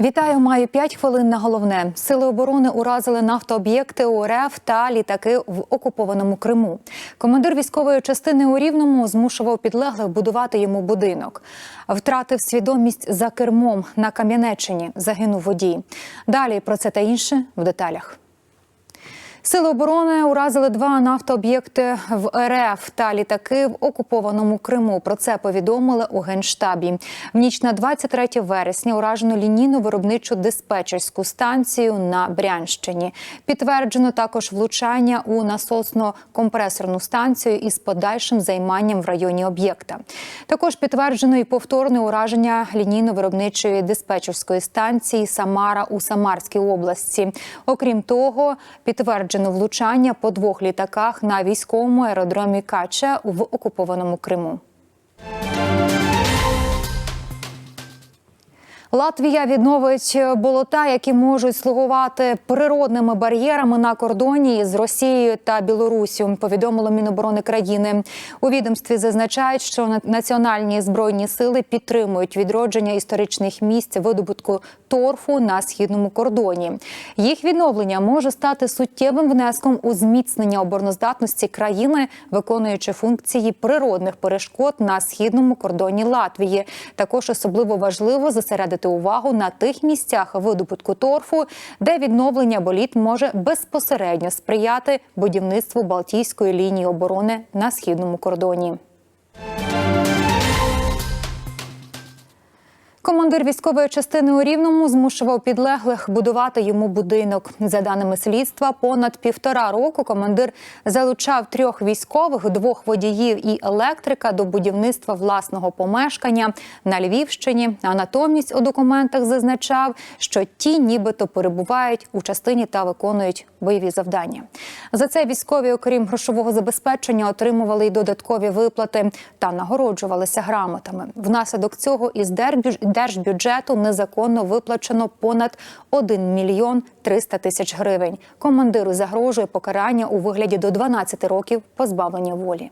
Вітаю, маю 5 хвилин на головне. Сили оборони уразили нафтооб'єкти УРФ та літаки в окупованому Криму. Командир військової частини у Рівному змушував підлеглих будувати йому будинок. Втратив свідомість за кермом на Кам'янеччині. Загинув водій. Далі про це та інше в деталях. Сили оборони уразили два нафтооб'єкти в РФ та літаки в окупованому Криму. Про це повідомили у генштабі. В ніч на 23 вересня уражено лінійну виробничу диспетчерську станцію на Брянщині. Підтверджено також влучання у насосно-компресорну станцію із подальшим займанням в районі об'єкта. Також підтверджено і повторне ураження лінійно-виробничої диспетчерської станції Самара у Самарській області. Окрім того, підтверджено влучання по двох літаках на військовому аеродромі Кача в окупованому Криму. Латвія відновить болота, які можуть слугувати природними бар'єрами на кордоні з Росією та Білорусю. Повідомило Міноборони країни. У відомстві зазначають, що національні збройні сили підтримують відродження історичних місць видобутку торфу на східному кордоні. Їх відновлення може стати суттєвим внеском у зміцнення обороноздатності країни, виконуючи функції природних перешкод на східному кордоні Латвії. Також особливо важливо зосередити увагу на тих місцях видобутку торфу, де відновлення боліт може безпосередньо сприяти будівництву Балтійської лінії оборони на східному кордоні. Командир військової частини у Рівному змушував підлеглих будувати йому будинок. За даними слідства, понад півтора року командир залучав трьох військових, двох водіїв і електрика до будівництва власного помешкання на Львівщині. А натомість у документах зазначав, що ті, нібито перебувають у частині та виконують бойові завдання. За це військові, окрім грошового забезпечення, отримували й додаткові виплати та нагороджувалися грамотами. Внаслідок цього із держбюджету незаконно виплачено понад 1 мільйон 300 тисяч гривень. Командиру загрожує покарання у вигляді до 12 років позбавлення волі.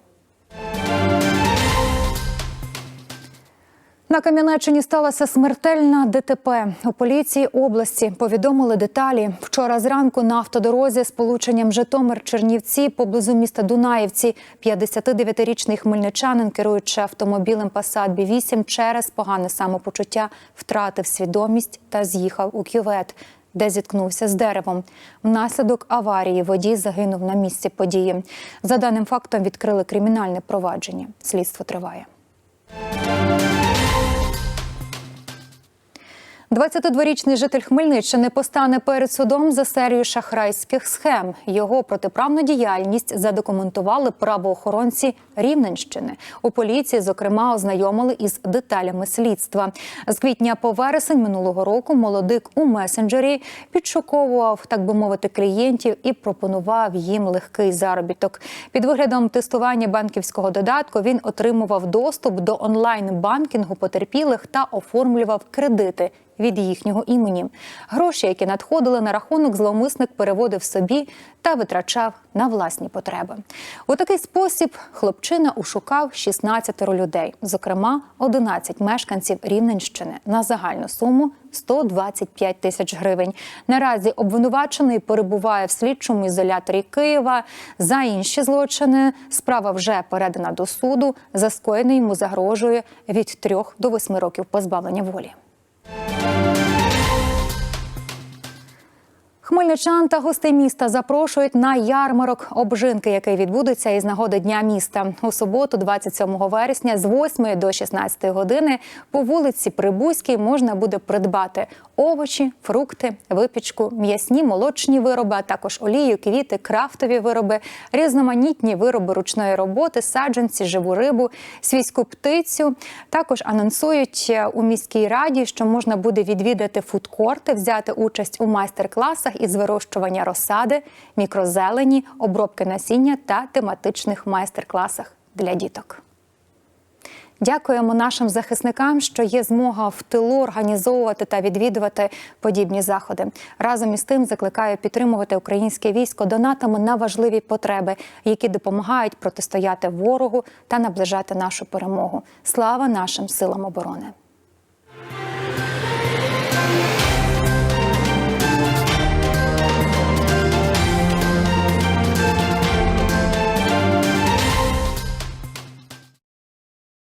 На Кам'янеччині сталося смертельна ДТП. У поліції області повідомили деталі. Вчора зранку на автодорозі з полученням Житомир-Чернівці поблизу міста Дунаївці 59-річний хмельничанин, керуючи автомобілем Passat B8 через погане самопочуття, втратив свідомість та з'їхав у кювет, де зіткнувся з деревом. Внаслідок аварії водій загинув на місці події. За даним фактом відкрили кримінальне провадження. Слідство триває. 22-річний житель Хмельниччини постане перед судом за серію шахрайських схем. Його протиправну діяльність задокументували правоохоронці Рівненщини. У поліції, зокрема, ознайомили із деталями слідства. З квітня по вересень минулого року молодик у месенджері підшуковував, так би мовити, клієнтів і пропонував їм легкий заробіток. Під виглядом тестування банківського додатку він отримував доступ до онлайн-банкінгу потерпілих та оформлював кредити від їхнього імені. Гроші, які надходили на рахунок, зловмисник переводив собі та витрачав на власні потреби. У такий спосіб хлопчина ушукав 16 людей, зокрема 11 мешканців Рівненщини на загальну суму 125 тисяч гривень. Наразі обвинувачений перебуває в слідчому ізоляторі Києва. За інші злочини справа вже передана до суду. За скоєне йому загрожує від 3 до 8 років позбавлення волі. Хмельничан та гостей міста запрошують на ярмарок обжинки, який відбудеться із нагоди дня міста у суботу, 27 вересня, з 8 до 16 години по вулиці Прибузькій можна буде придбати овочі, фрукти, випічку, м'ясні, молочні вироби, а також олію, квіти, крафтові вироби, різноманітні вироби ручної роботи, саджанці, живу рибу, свійську птицю. Також анонсують у міській раді, що можна буде відвідати фудкорти, взяти участь у майстер-класах із вирощування розсади, мікрозелені, обробки насіння та тематичних майстер-класах для діток. Дякуємо нашим захисникам, що є змога в тилу організовувати та відвідувати подібні заходи. Разом із тим закликаю підтримувати українське військо донатами на важливі потреби, які допомагають протистояти ворогу та наближати нашу перемогу. Слава нашим силам оборони!